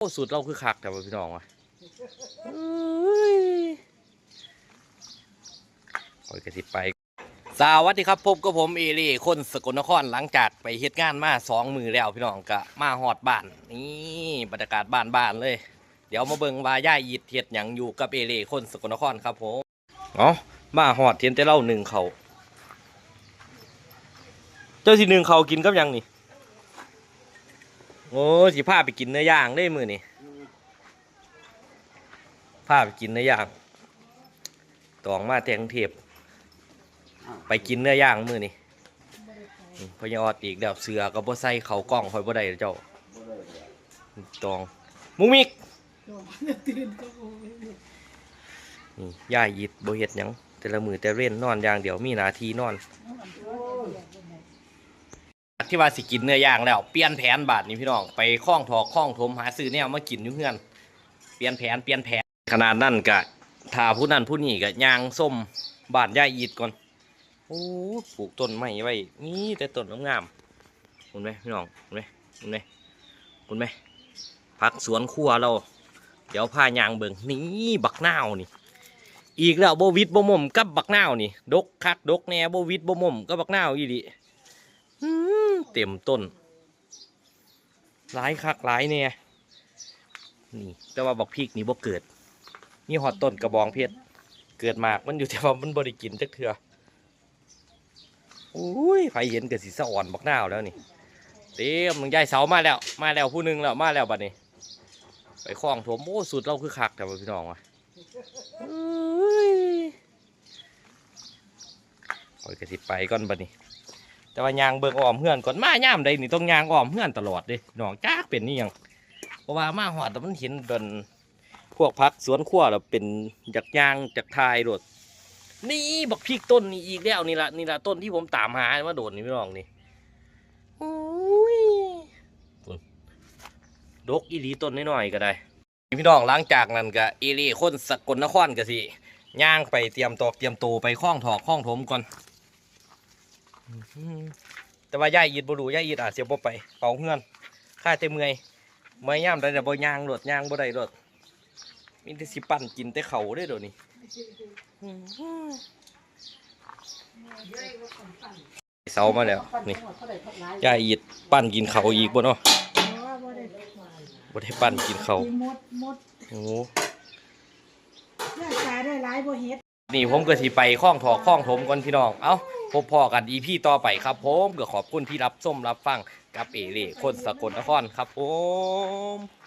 โอ้สุดเราคือคักแต่ว่าพี่น้องวะคอยกระสิไปสวัสดีครับพบกับผมเอเล่คนสกลนครหลังจากไปเฮ็ดงานมาสองมือแล้วพี่น้องกะมาหอดบ้านนี่บรรยากาศบ้านบ้านๆเลย เดี๋ยวมาเบิ่งว่าย่ายยิดเฮ็ดหยังอยู่กับเอเล่คนสกลนครครับผมเออมาหอดเทียนแต่เล่าหนึ่งเขาเจ้าสิหนึ่งเขากินกับยังนี่ โอ้สิพาไปกินเนื้อย่างได้มือนี่พาไปกินเนื้อย่างตองมาแตงเทพไปกินเนื้อย่างมือนี่พญาออดอีกแล้วเสือก็บ่ใส่เขากล้องคอยบ่ได้เจ้าตองมุกมิกนี่ย่ายยิดบ่เฮ็ดหยังแต่ละมือแต่เว้นนอนอย่างเดียวมีนาทีนอน ที่ว่าสิกินเนื้อย่างแล้วเปลี่ยนแผนบาทนี่พี่น้องไปคล้องถอกคล้องถมหาซื้อแนวมากินอยู่เฮือนเปลี่ยนแผนเปลี่ยนแผนขนาดนั้นกะถ้าผู้นั้นผู้นี้กะยางส้มบานย่ายอีดก่อนโอ้ปลูกต้นไม้ไว้นี่แต่ต้นงามคุณไหมพี่น้องคุณไหมคุณไหมคุณไหมพักสวนครัวเรา เดี๋ยวพายางเบิ่งนี่บักนาวนี่ อีกแล้วโบวิดโบมมกับบักนาวนี่ ดกคักดกแน่โบวิดโบมมกับบักนาวอีดิ เต็มต้นหลายคักหลายเนี่ยนี่ แต่ว่าบักพริกนี่บ่เกิด นี่หอดต้นกระบองเพชรเกิดมากมันอยู่แต่ว่ามันบ่ได้กินจักเทื่ออุ้ยไฟเห็นกับสีสะอ่อนบักหนาวแล้วนี่เต็มมึงยายเสามาแล้ว มาแล้วผู้หนึงแล้วมาแล้วบัดนี้ ไปคล้องถมโอ้สุดเราคือคักแต่ว่าพี่น้องวะอุ้ยโอ้ยกระสิไปก่อนบัดนี้ แต่ว่ายางเบิ่งออมเฮือนก่อนมาย่ามใดนี่ต้องยางออมเฮือนตลอดเด้น้องจ้ากเป็นนี่ยังเพราะว่ามาหอดแต่มันเห็นเป็นพวกพักสวนครัวแล้วเป็นจากยางจากทายโดดนี่บักพริกต้นนี่อีกแล้วนี่ละนี่ละต้นที่ผมตามหามาโดดนี่พี่น้องนี่โอ้ยดกอีหลีต้นน้อยๆก็ได้พี่น้องหลังจากนั้นก็เอเล่คนสกลนครก็สิย่างไปเตรียมตอกเตรียมตูไปคล้องถอกคล้องถมก่อน แต่ว่าย่ายอีดบ่รู้ย่ายอีดอาจสิบ่ไปเป่าเฮือนข้าแต่เมื่อยเมื่อยย่ามได้แต่บ่ย่างรถย่างบ่ได้รถมีแต่สิปั่นกินแต่เขาเด้อเดี๋ยวนี้เสามาแล้วนี่ย่ายอีดปั่นกินเขาอีกบ่เนาะบ่ได้ปั่นกินเขามดมดโอ้เลือดตายได้หลายบ่เฮ็ดนี่ผมก็สิไปคล้องถอกคล้องถมก่อนพี่น้อง เอ้า พบพอกันอีพี่ต่อไปครับผมก็ขอบคุณที่รับส้มรับฟังกับเอเล่คนสกลนครครับผม